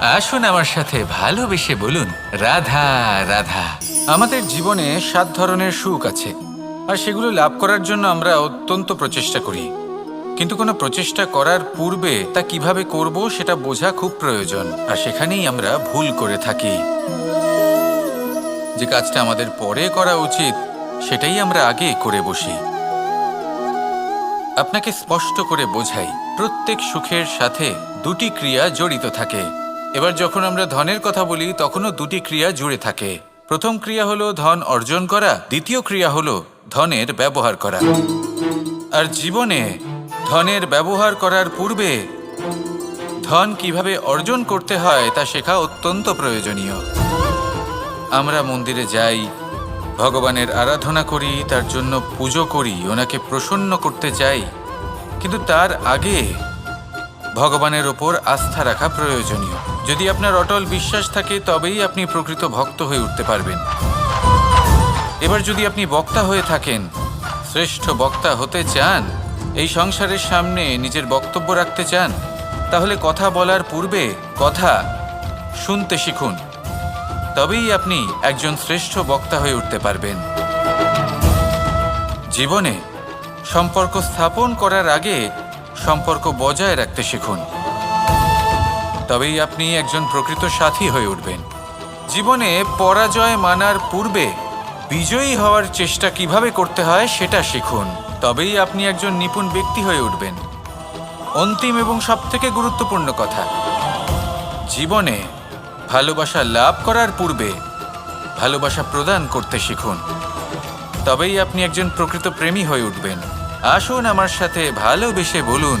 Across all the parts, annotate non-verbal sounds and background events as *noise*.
আসুন আমার সাথে ভালোবেসে বলুন, রাধা রাধা। আমাদের জীবনে সাত ধরনের সুখ আছে, আর সেগুলো লাভ করার জন্য আমরা অত্যন্ত প্রচেষ্টা করি। কিন্তু কোনো প্রচেষ্টা করার পূর্বে তা কীভাবে করব সেটা বোঝা খুব প্রয়োজন, আর সেখানেই আমরা ভুল করে থাকি। যে কাজটা আমাদের পরে করা উচিত, সেটাই আমরা আগে করে বসি। আপনাকে স্পষ্ট করে বোঝাই, প্রত্যেক সুখের সাথে দুটি ক্রিয়া জড়িত থাকে। এবার যখন আমরা ধনের কথা বলি, তখনও দুটি ক্রিয়া জুড়ে থাকে। প্রথম ক্রিয়া হলো ধন অর্জন করা, দ্বিতীয় ক্রিয়া হলো ধনের ব্যবহার করা। আর জীবনে ধনের ব্যবহার করার পূর্বে ধন কীভাবে অর্জন করতে হয়, তা শেখা অত্যন্ত প্রয়োজনীয়। আমরা মন্দিরে যাই, ভগবানের আরাধনা করি, তার জন্য পুজো করি, ওনাকে প্রসন্ন করতে চাই। কিন্তু তার আগে ভগবানের ওপর আস্থা রাখা প্রয়োজনীয়। যদি আপনার অটল বিশ্বাস থাকে, তবেই আপনি প্রকৃত ভক্ত হয়ে উঠতে পারবেন। এবার যদি আপনি বক্তা হয়ে থাকেন, শ্রেষ্ঠ বক্তা হতে চান, এই সংসারের সামনে নিজের বক্তব্য রাখতে চান, তাহলে কথা বলার পূর্বে কথা শুনতে শিখুন। তবেই আপনি একজন শ্রেষ্ঠ বক্তা হয়ে উঠতে পারবেন। জীবনে সম্পর্ক স্থাপন করার আগে সম্পর্ক বজায় রাখতে শিখুন। তবেই আপনি একজন প্রকৃত সাথী হয়ে উঠবেন। জীবনে পরাজয় মানার পূর্বে বিজয়ী হওয়ার চেষ্টা কীভাবে করতে হয় সেটা শিখুন। তবেই আপনি একজন নিপুণ ব্যক্তি হয়ে উঠবেন। অন্তিম এবং সবথেকে গুরুত্বপূর্ণ কথা, জীবনে ভালোবাসা লাভ করার পূর্বে ভালোবাসা প্রদান করতে শিখুন। তবেই আপনি একজন প্রকৃত প্রেমী হয়ে উঠবেন। আসুন আমার সাথে ভালোবেসে বলুন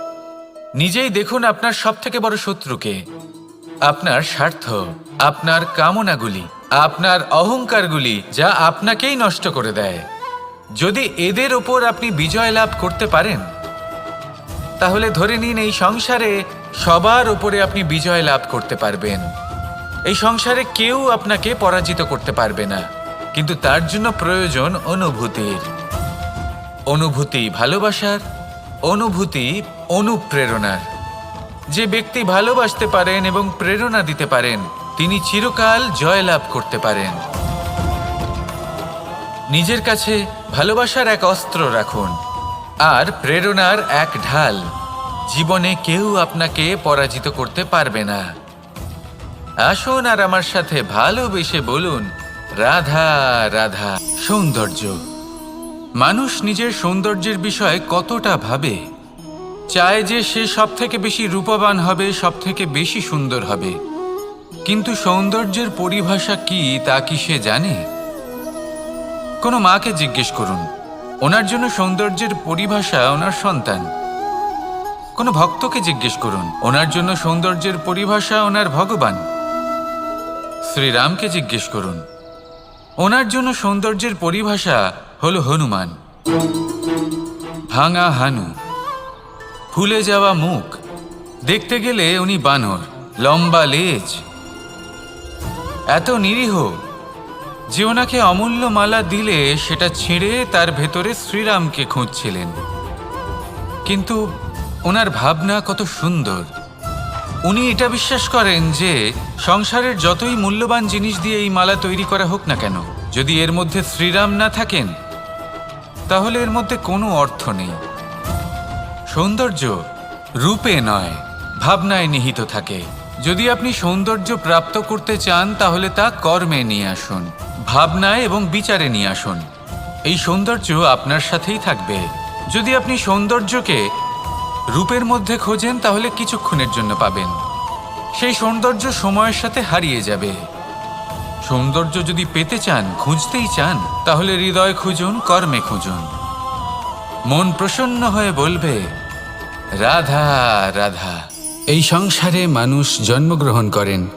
নিজেই দেখুন আপনার সব থেকে বড় শত্রুকে। আপনার স্বার্থ, আপনার কামনাগুলি, আপনার অহংকারগুলি যা আপনাকেই নষ্ট করে দেয়। যদি এদের ওপর আপনি বিজয় লাভ করতে পারেন, তাহলে ধরে নিন এই সংসারে সবার উপরে আপনি বিজয় লাভ করতে পারবেন। এই সংসারে কেউ আপনাকে পরাজিত করতে পারবে না, কিন্তু তার জন্য প্রয়োজন অনুভূতির। অনুভূতি ভালোবাসার, অনুভূতি অনুপ্রেরণার। যে ব্যক্তি ভালোবাসতে পারেন এবং প্রেরণা দিতে পারেন, তিনি চিরকাল জয়লাভ করতে পারেন। নিজের কাছে ভালোবাসার এক অস্ত্র রাখুন, আর প্রেরণার এক ঢাল। জীবনে কেউ আপনাকে পরাজিত করতে পারবে না। আসুন আর আমার সাথে ভালোবেসে বলুন, রাধা রাধা, সৌন্দর্য। মানুষ নিজের সৌন্দর্যের বিষয়ে কতটা ভাবে? চায় যে সে সব থেকে বেশি রূপবান হবে সব থেকে বেশি সুন্দর হবে। কিন্তু সৌন্দর্যের পরিভাষা কি, তা কি সে জানে? কোনো মাকে জিজ্ঞেস করুন। ওনার জন্য সৌন্দর্যের পরিভাষা ওনার সন্তান। কোনো ভক্তকে জিজ্ঞেস করুন, ওনার জন্য সৌন্দর্যের পরিভাষা ওনার ভগবান। শ্রীরামকে জিজ্ঞেস করুন, ওনার জন্য সৌন্দর্যের পরিভাষা হল হনুমান। ভাঙা হানু। ফুলে যাওয়া মুখ। দেখতে গেলে উনি বানর, লম্বা লেজ। এত নিরীহ, যে ওনাকে অমূল্য মালা দিলে সেটা ছিঁড়ে তার ভেতরে শ্রীরামকে খুঁজছিলেন। কিন্তু ওনার ভাবনা কত সুন্দর। উনি এটা বিশ্বাস করেন যে সংসারের যতই মূল্যবান জিনিস দিয়ে এই মালা তৈরি করা হোক না কেন, যদি এর মধ্যে শ্রীরাম না থাকেন, তাহলে এর মধ্যে কোনো অর্থ নেই। সৌন্দর্য রূপে নয়, ভাবনায় নিহিত থাকে। যদি আপনি সৌন্দর্য প্রাপ্ত করতে চান, তাহলে তা কর্মে নিয়ে আসুন, ভাবনায় এবং বিচারে নিয়ে আসুন। এই সৌন্দর্য আপনার সাথেই থাকবে। যদি আপনি সৌন্দর্যকে রূপের মধ্যে খোঁজেন, তাহলে কিছুক্ষণের জন্য পাবেন। সেই সৌন্দর্য সময়ের সাথে হারিয়ে যাবে। সৌন্দর্য যদি পেতে চান, খুঁজতেই চান, তাহলে হৃদয় খুঁজুন, কর্মে খুঁজুন। মন প্রসন্ন হয়ে বলবে রাধা রাধা। এই সংসারে মানুষ জন্মগ্রহণ করেন,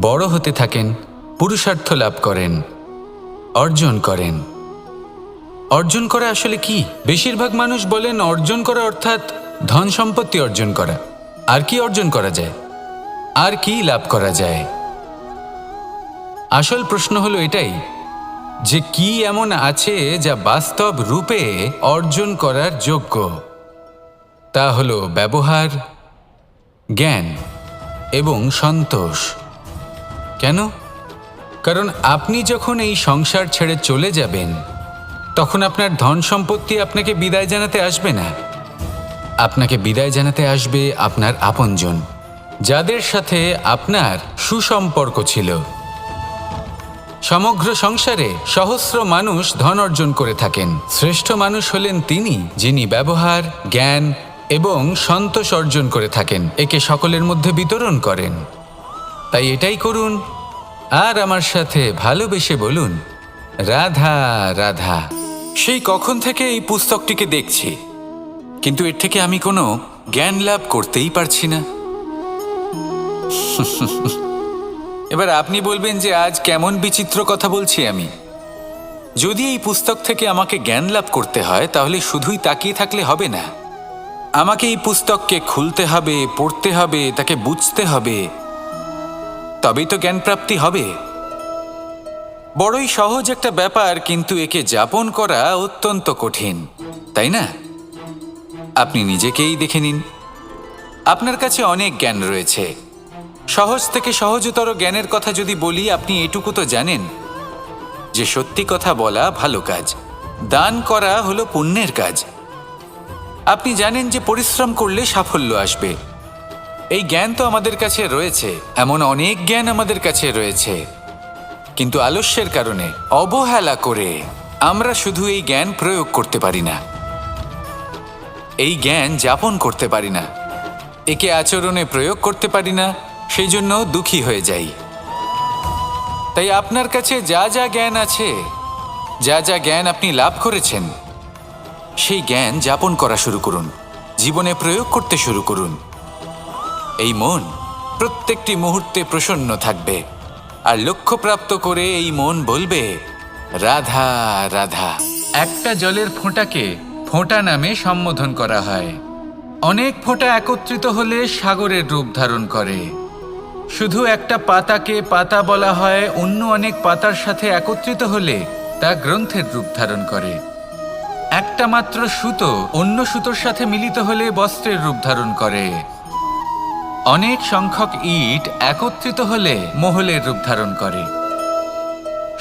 বড় হতে থাকেন, পুরুষার্থ লাভ করেন, অর্জন করেন। অর্জন করা আসলে কি? বেশিরভাগ মানুষ বলেন অর্জন করা অর্থাৎ ধন সম্পত্তি অর্জন করা। আর কি অর্জন করা যায়? আর কি লাভ করা যায়? আসল প্রশ্ন হলো এটাই, যে কি এমন আছে যা বাস্তব রূপে অর্জন করার যোগ্য? তা হল ব্যবহার, জ্ঞান এবং সন্তোষ। কেন? কারণ আপনি যখন এই সংসার ছেড়ে চলে যাবেন, তখন আপনার ধন সম্পত্তি আপনাকে বিদায় জানাতে আসবে না। আপনাকে বিদায় জানাতে আসবে আপনার আপনজন, যাদের সাথে আপনার সুসম্পর্ক ছিল। সমগ্র সংসারে সহস্র মানুষ ধন অর্জন করে থাকেন। শ্রেষ্ঠ মানুষ হলেন তিনি, যিনি ব্যবহার, জ্ঞান এবং সন্তোষ অর্জন করে থাকেন। একে সকলের মধ্যে বিতরণ করেন। তাই এটাই করুন। আর আমার সাথে ভালোবেসে বলুন রাধা রাধা। সেই কখন থেকে এই পুস্তকটিকে দেখছি। কিন্তু এর থেকে আমি কোনো জ্ঞান লাভ করতেই পারছি না। *laughs* এবার আপনি বলবেন যে আজ কেমন বিচিত্র কথা বলছি আমি। যদি এই পুস্তক থেকে আমাকে জ্ঞান লাভ করতে হয় তাহলে শুধুই তাকিয়ে থাকলে হবে না। আমাকে এই পুস্তককে খুলতে হবে, পড়তে হবে, তাকে বুঝতে হবে। তবেই তো জ্ঞান প্রাপ্তি হবে। বড়ই সহজ একটা ব্যাপার, কিন্তু একে যাপন করা অত্যন্ত কঠিন, তাই না? আপনি নিজেকেই দেখে নিন। আপনার কাছে অনেক জ্ঞান রয়েছে। সহজ থেকে সহজতর জ্ঞানের কথা যদি বলি, আপনি এটুকু তো জানেন। যে সত্যি কথা বলা ভালো কাজ, দান করা হলো পুণ্যের কাজ। আপনি জানেন যে পরিশ্রম করলে সাফল্য আসবে। এই জ্ঞান তো আমাদের কাছে রয়েছে, এমন অনেক জ্ঞান আমাদের কাছে রয়েছে। কিন্তু আলস্যের কারণে, অবহেলা করে আমরা শুধু এই জ্ঞান প্রয়োগ করতে পারি না। এই জ্ঞান যাপন করতে পারি না। একে আচরণে প্রয়োগ করতে পারি না সেই জন্য দুঃখী হয়ে যাই। তাই আপনার কাছে যা যা জ্ঞান আছে, যা যা জ্ঞান আপনি লাভ করেছেন সেই জ্ঞান যাপন করা শুরু করুন, জীবনে প্রয়োগ করতে শুরু করুন। এই মন প্রত্যেকটি মুহূর্তে প্রসন্ন থাকবে, আর লক্ষ্যপ্রাপ্ত করে এই মন বলবে, রাধা রাধা। একটা জলের ফোঁটাকে ফোঁটা নামে সম্বোধন করা হয়। অনেক ফোঁটা একত্রিত হলে সাগরের রূপ ধারণ করে। শুধু একটা পাতাকে পাতা বলা হয়, অন্য অনেক পাতার সাথে একত্রিত হলে তা গ্রন্থের রূপ ধারণ করে। একটা মাত্র সুতো অন্য সুতোর সাথে মিলিত হলে বস্ত্রের রূপ ধারণ করে। অনেক সংখ্যক ইট একত্রিত হলে মহলের রূপ ধারণ করে।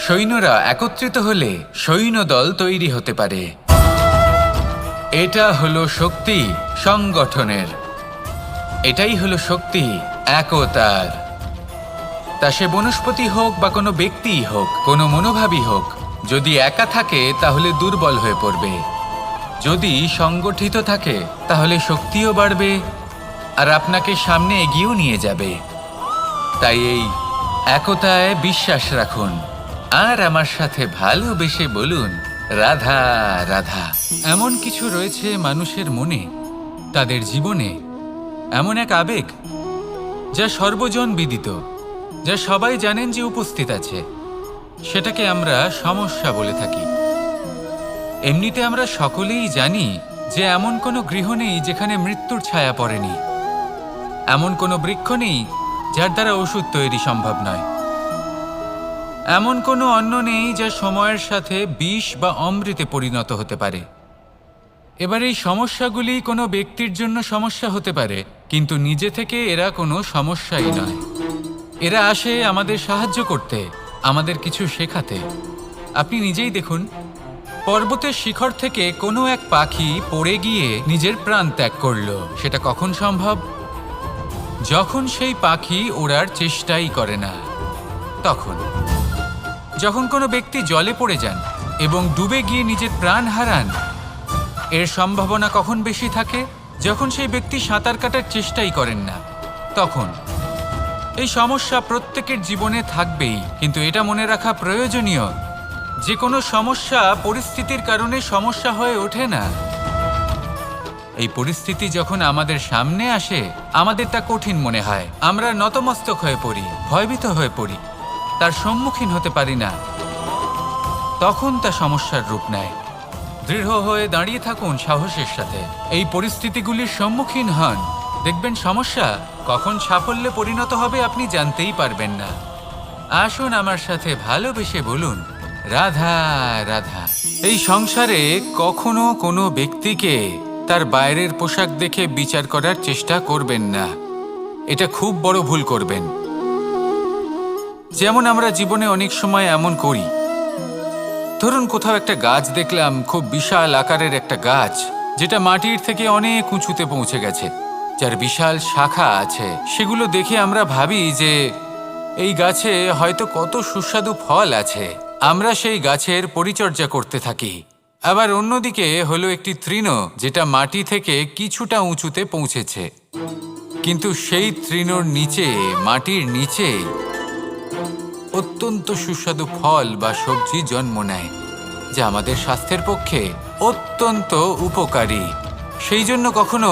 সৈন্যরা একত্রিত হলে সৈন্যদল তৈরি হতে পারে। এটা হলো শক্তি সংগঠনের। এটাই হলো শক্তি একতার। তা সে বনস্পতি হোক বা কোনো ব্যক্তিই হোক, কোনো মনোভাবই হোক যদি একা থাকে, তাহলে দুর্বল হয়ে পড়বে। যদি সংগঠিত থাকে, তাহলে শক্তিও বাড়বে, আর আপনাকে সামনে এগিয়েও নিয়ে যাবে। তাই এই একতায় বিশ্বাস রাখুন। আর আমার সাথে ভালোবেসে বলুন, রাধা রাধা। এমন কিছু রয়েছে মানুষের মনে, তাদের জীবনে। এমন এক আবেগ, যা সর্বজন বিদিত, যা সবাই জানেন যে উপস্থিত আছে। সেটাকে আমরা সমস্যা বলে থাকি। এমনিতে আমরা সকলেই জানি যে এমন কোনো গৃহ নেই যেখানে মৃত্যুর ছায়া পড়েনি। এমন কোনো বৃক্ষ নেই যার দ্বারা ওষুধ তৈরি সম্ভব নয়। এমন কোনো অন্ন নেই যা সময়ের সাথে বিষ বা অমৃতে পরিণত হতে পারে। এবার এই সমস্যাগুলি কোনো ব্যক্তির জন্য সমস্যা হতে পারে, কিন্তু নিজে থেকে এরা কোনো সমস্যাই নয়। এরা আসে আমাদের সাহায্য করতে। আমাদের কিছু শেখাতে। আপনি নিজেই দেখুন, পর্বতের শিখর থেকে কোনো এক পাখি পড়ে গিয়ে নিজের প্রাণ ত্যাগ করল। সেটা কখন সম্ভব? যখন সেই পাখি ওড়ার চেষ্টাই করে না, তখন। যখন কোনো ব্যক্তি জলে পড়ে যান এবং ডুবে গিয়ে নিজের প্রাণ হারান, এর সম্ভাবনা কখন বেশি থাকে? যখন সেই ব্যক্তি সাঁতার কাটার চেষ্টাই করেন না, তখন। এই সমস্যা প্রত্যেকের জীবনে থাকবেই, কিন্তু এটা মনে রাখা প্রয়োজনীয়। যে কোনো সমস্যা পরিস্থিতির কারণে সমস্যা হয়ে ওঠে না। এই পরিস্থিতি যখন আমাদের সামনে আসে, আমাদের তা কঠিন মনে হয়। আমরা নতমস্তক হয়ে পড়ি, ভয়ভীত হয়ে পড়ি, তার সম্মুখীন হতে পারি না। তখন তা সমস্যার রূপ নেয়। দৃঢ় হয়ে দাঁড়িয়ে থাকুন সাহসের সাথে। এই পরিস্থিতিগুলির সম্মুখীন হন। দেখবেন সমস্যা কখন সাফল্যে পরিণত হবে আপনি জানতেই পারবেন না। আসুন আমার সাথে ভালোবেসে বলুন, রাধা রাধা, এই সংসারে কখনো কোনো ব্যক্তিকে তার বাইরের পোশাক দেখে বিচার করার চেষ্টা করবেন না। এটা খুব বড় ভুল করবেন। যেমন আমরা জীবনে অনেক সময় এমন করি। ধরুন কোথাও একটা গাছ দেখলাম, খুব বিশাল আকারের একটা গাছ, যেটা মাটির থেকে অনেক উঁচুতে পৌঁছে গেছে। যার বিশাল শাখা আছে, সেগুলো দেখে আমরা ভাবি যে এই গাছে হয়তো কত সুস্বাদু ফল আছে। আমরা সেই গাছের পরিচর্যা করতে থাকি। আবার অন্যদিকে হলো একটি তৃণ, যেটা মাটি থেকে কিছুটা উঁচুতে পৌঁছেছে। কিন্তু সেই তৃণর নিচে, মাটির নিচে অত্যন্ত সুস্বাদু ফল বা সবজি জন্ম নেয়, যা আমাদের স্বাস্থ্যের পক্ষে অত্যন্ত উপকারী। সেই জন্য কখনো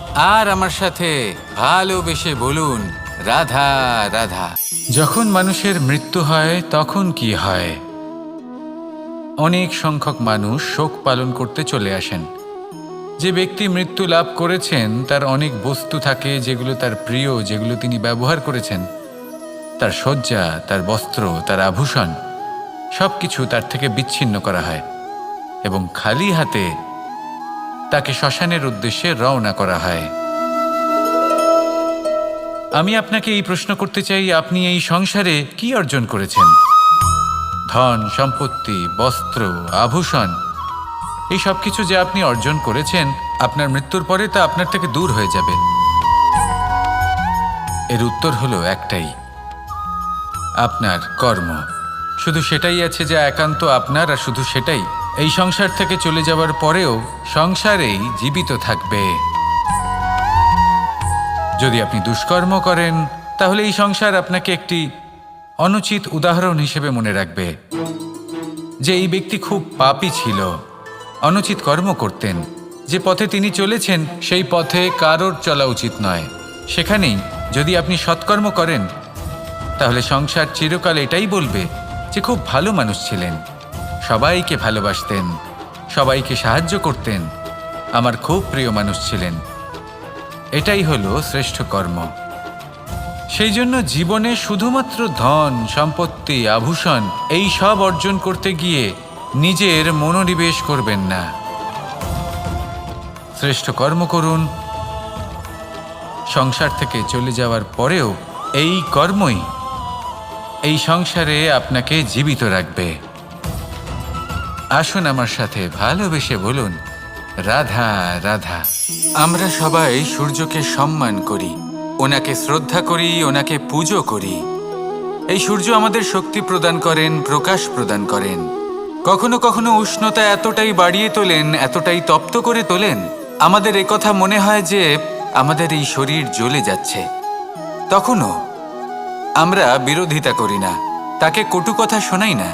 আর আমার সাথে ভালোবেসে বলুন, রাধা রাধা। যখন মানুষের মৃত্যু হয়, তখন কি হয়? অনেক সংখ্যক মানুষ শোক পালন করতে চলে আসেন। যে ব্যক্তি মৃত্যু লাভ করেছেন, তার অনেক বস্তু থাকে যেগুলো তার প্রিয়, যেগুলো তিনি ব্যবহার করেছেন। তার শয্যা, তার বস্ত্র, তার আভূষণ সব কিছু তার থেকে বিচ্ছিন্ন করা হয়। এবং খালি হাতে তাকে শ্মশানের উদ্দেশ্যে রওনা করা হয়। আমি আপনাকে এই প্রশ্ন করতে চাই, আপনি এই সংসারে কি অর্জন করেছেন? ধন, সম্পত্তি, বস্ত্র, আভূষণ, এই সব কিছু যে আপনি অর্জন করেছেন, আপনার মৃত্যুর পরে তা আপনার থেকে দূর হয়ে যাবে। এর উত্তর হলো একটাই, আপনার কর্ম। শুধু সেটাই আছে যা একান্ত আপনার আর শুধু সেটাই। এই সংসার থেকে চলে যাওয়ার পরেও সংসারেই জীবিত থাকবে। যদি আপনি দুষ্কর্ম করেন, তাহলে এই সংসার আপনাকে একটি অনুচিত উদাহরণ হিসেবে মনে রাখবে, যে এই ব্যক্তি খুব পাপী ছিল, অনুচিত কর্ম করতেন। যে পথে তিনি চলেছেন, সেই পথে কারোর চলা উচিত নয়। সেখানেই যদি আপনি সৎকর্ম করেন, তাহলে সংসার চিরকাল এটাই বলবে যে খুব ভালো মানুষ ছিলেন। সবাইকে ভালোবাসতেন, সবাইকে সাহায্য করতেন, আমার খুব প্রিয় মানুষ ছিলেন। এটাই হলো শ্রেষ্ঠ কর্ম। সেই জন্য জীবনে শুধুমাত্র ধন, সম্পত্তি, আভূষণ, এই সব অর্জন করতে গিয়ে নিজের মনোনিবেশ করবেন না। শ্রেষ্ঠ কর্ম করুন। সংসার থেকে চলে যাওয়ার পরেও এই কর্মই এই সংসারে আপনাকে জীবিত রাখবে। আসুন আমার সাথে ভালোবেসে বলুন, রাধা রাধা। আমরা সবাই সূর্যকে সম্মান করি, ওনাকে শ্রদ্ধা করি, ওনাকে পুজো করি। এই সূর্য আমাদের শক্তি প্রদান করেন, প্রকাশ প্রদান করেন। কখনো কখনো উষ্ণতা এতটাই বাড়িয়ে তোলেন, এতটাই তপ্ত করে তোলেন, আমাদের কথা মনে হয় যে আমাদের এই শরীর জ্বলে যাচ্ছে। তখনও আমরা বিরোধিতা করি না, তাকে কটু কথা শোনাই না।